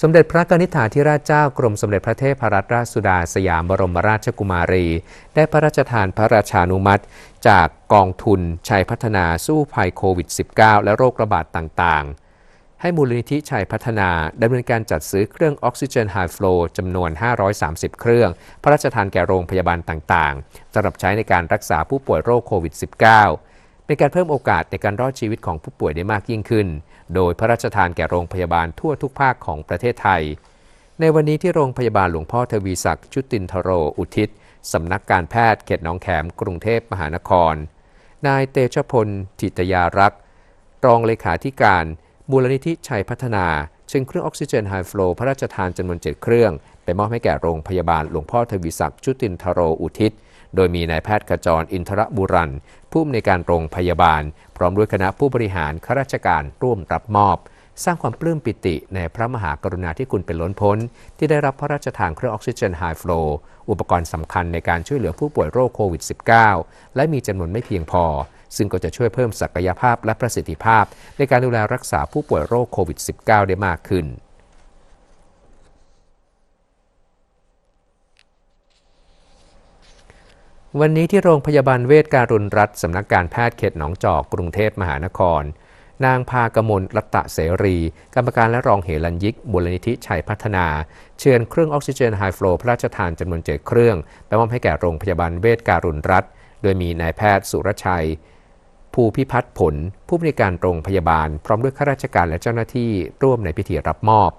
สมเด็จพระกนิษฐาธิราชเจ้ากรมสมเด็จพระเทพรัตนราชสุดาสยามบรมราชกุมารี ได้พระราชทานพระราชานุมัติ จากกองทุนชัยพัฒนาสู้ภัยโควิด -19 และโรคระบาดต่างๆ ให้มูลนิธิชัยพัฒนาดำเนินการจัดซื้อเครื่องออกซิเจนไฮฟลูจำนวน 530 เครื่อง พระราชทานแก่โรงพยาบาลต่างๆสำหรับใช้ในการรักษาผู้ป่วยโรคโควิด -19 เป็นการเพิ่มโอกาสในการรอดชีวิตของผู้ป่วยได้มากยิ่งขึ้น โดยพระราชทานแก่โรงพยาบาลทั่วทุกภาคของประเทศไทย ในวันนี้ที่โรงพยาบาลหลวงพ่อทวีศักดิ์ชุตินทโรอุทิศสำนักการแพทย์เขตหนองแขมกรุงเทพมหานคร นายเตชพลทิตยารักษ์รองเลขาธิการมูลนิธิชัยพัฒนาเชิญเครื่องออกซิเจนไฮฟลูพระราชทานจำนวน 7 เครื่อง ไปมอบให้แก่โรงพยาบาลหลวงพ่อทวีศักดิ์ชุตินทโรอุทิศ โดยมีนายแพทย์ขจรอินทรบุรันผู้อำนวยการโรงพยาบาล พร้อมด้วยคณะผู้บริหารข้าราชการร่วมรับมอบ สร้างความปลื้มปิติในพระมหากรุณาธิคุณเป็นล้นพ้น ที่ได้รับพระราชทานเครื่องออกซิเจนไฮฟลูอุปกรณ์สำคัญในการช่วยเหลือผู้ป่วยโรคโควิด -19 และมีจำนวนไม่เพียงพอ ซึ่งก็จะช่วยเพิ่มศักยภาพและประสิทธิภาพ ในการดูแลรักษาผู้ป่วยโรคโควิด -19 ได้มากขึ้น วันนี้ที่โรงพยาบาลเวชการุณรัฐสำนักการแพทย์เขตหนองจอกกรุงเทพมหานคร นางพากมลรัตะเสรี กรรมการและรองเหรัญยิกบุรณิธิชัยพัฒนา เชิญเครื่องออกซิเจนไฮฟลูพระราชทานจำนวนเจ็ดเครื่องไปมอบให้แก่โรงพยาบาลเวชการุณรัฐ โดยมีนายแพทย์สุรชัย ภูพิพัฒน์ผล ผู้บริการโรงพยาบาล พร้อมด้วยข้าราชการและเจ้าหน้าที่ร่วมในพิธีรับมอบ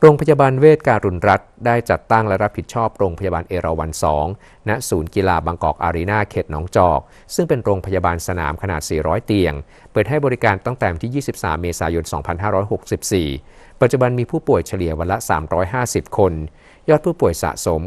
โรงพยาบาลเวชการุณรัฐได้จัดตั้งและรับผิดชอบโรงพยาบาลเอราวัน2ณศูนย์กีฬาบางกอกอารีนาเขตหนองจอก ซึ่งเป็นโรงพยาบาลสนามขนาด 400 เตียง เปิดให้บริการตั้งแต่วันที่ 23 เมษายน 2564 ปัจจุบันมีผู้ป่วยเฉลี่ยวันละ 350 คน ยอดผู้ป่วยสะสม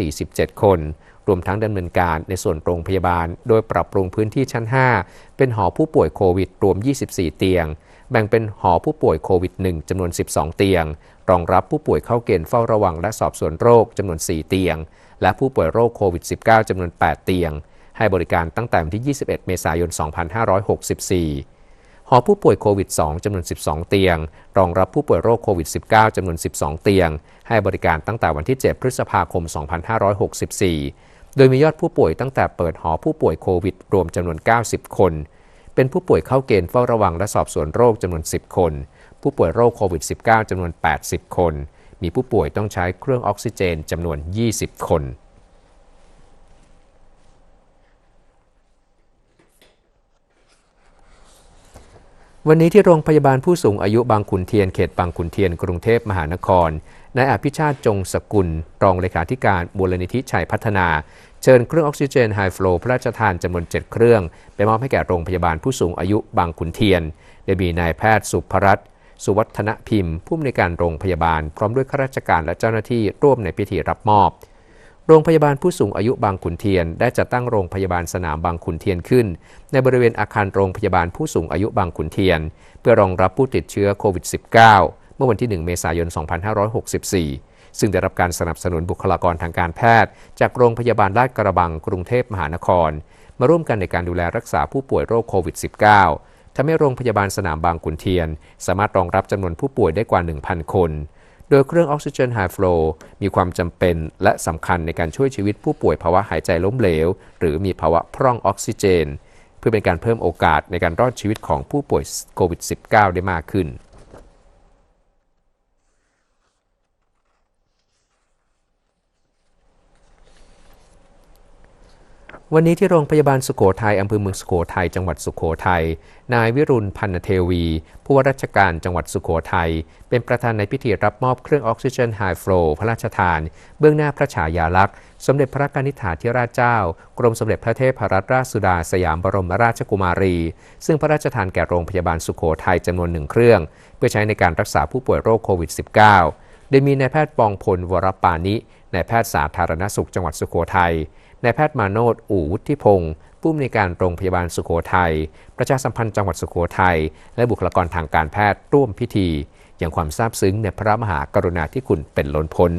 947 คน รวมทั้งดำเนินการในส่วนโรงพยาบาล โดยปรับปรุงพื้นที่ชั้น 5 เป็นหอผู้ป่วยโควิดรวม 24 เตียง แบ่งเป็นหอผู้ป่วยโควิด 1จำนวน 12 เตียง รองรับผู้ป่วยเข้าเกณฑ์เฝ้าระวังและสอบสวนโรคจำนวน 4 เตียง และผู้ป่วยโรคโควิด -19 จำนวน 8 เตียง ให้บริการตั้งแต่วันที่ 21 เมษายน 2564 หอผู้ป่วยโควิด 2 จำนวน 12 เตียง รองรับผู้ป่วยโรคโควิด 19 จำนวน 12 เตียง ให้บริการตั้งแต่วันที่ 7 พฤษภาคม 2564 โดยมียอดผู้ป่วยตั้งแต่เปิดหอผู้ป่วยโควิด รวมจำนวน 90 คน เป็นผู้ป่วยเข้าเกณฑ์เฝ้าระวังและสอบสวนโรคจำนวน 10 คน ผู้ป่วยโรคโควิด -19 จำนวน 80 คน มีผู้ป่วยต้องใช้เครื่องออกซิเจนจำนวน 20 คนวันนี้ที่โรงพยาบาลผู้สูงอายุบางขุนเทียนเขตบางขุนเทียน กรุงเทพมหานคร นายอภิชาติจงสกุล รองเลขาธิการมูลนิธิชัยพัฒนา เชิญเครื่องออกซิเจนไฮฟลูพระราชทานจำนวน 7 เครื่อง ไปมอบให้แก่โรงพยาบาลผู้สูงอายุบางขุนเทียนโดยมีนายแพทย์สุภรัตน์ สุวัฒนพิมพ์ ผู้อำนวยการโรงพยาบาล พร้อมด้วยข้าราชการและเจ้าหน้าที่ร่วมในพิธีรับมอบ โรงพยาบาลผู้สูงอายุบางขุนเทียน ได้จัดตั้งโรงพยาบาลสนามบางขุนเทียนขึ้น ในบริเวณอาคารโรงพยาบาลผู้สูงอายุบางขุนเทียน เพื่อรองรับผู้ติดเชื้อโควิด -19 เมื่อวันที่ 1 เมษายน 2564ซึ่งได้รับการสนับสนุนบุคลากรทางการแพทย์ จากโรงพยาบาลลาดกระบังกรุงเทพมหานคร มาร่วมกันในการดูแลรักษาผู้ป่วยโรคโควิด -19 ทำให้โรงพยาบาลสนามบางขุนเทียน สามารถรองรับจำนวนผู้ป่วยได้กว่า 1,000 คน โดยเครื่องออกซิเจนไฮฟลูมีความจำเป็นและสำคัญในการช่วยชีวิตผู้ป่วยภาวะหายใจล้มเหลว หรือมีภาวะพร่องออกซิเจน เพื่อเป็นการเพิ่มโอกาสในการรอดชีวิตของผู้ป่วยโควิด -19 ได้มากขึ้น วันนี้ที่โรงพยาบาลสุโขทัยอำเภอเมืองสุโขทัยจังหวัดสุโขทัยนายวิรุณพันเทวี ผู้ว่าราชการจังหวัดสุโขทัยเป็นประธานในพิธีรับมอบเครื่องออกซิเจนไฮฟลูพระราชทาน เบื้องหน้าพระฉายาลักษณ์ สมเด็จพระกนิษฐาธิราชเจ้า กรมสมเด็จพระเทพรัตนราชสุดาสยามบรมราชกุมารี ซึ่งพระราชทานแก่โรงพยาบาลสุโขทัยจำนวนหนึ่งเครื่อง เพื่อใช้ในการรักษาผู้ป่วยโรคโควิด -19 โดยมีนายแพทย์ปองพลวรปานินายแพทย์สาธารณสุขจังหวัดสุโขทัยนายแพทย์มาโนดอู่วุฒิพงศ์ผู้อำนวยการโรงพยาบาลสุโขทัย ประชาสัมพันธ์จังหวัดสุโขทัย และบุคลากรทางการแพทย์ร่วมพิธี อย่างความซาบซึ้งในพระมหากรุณาธิคุณเป็นล้นพ้น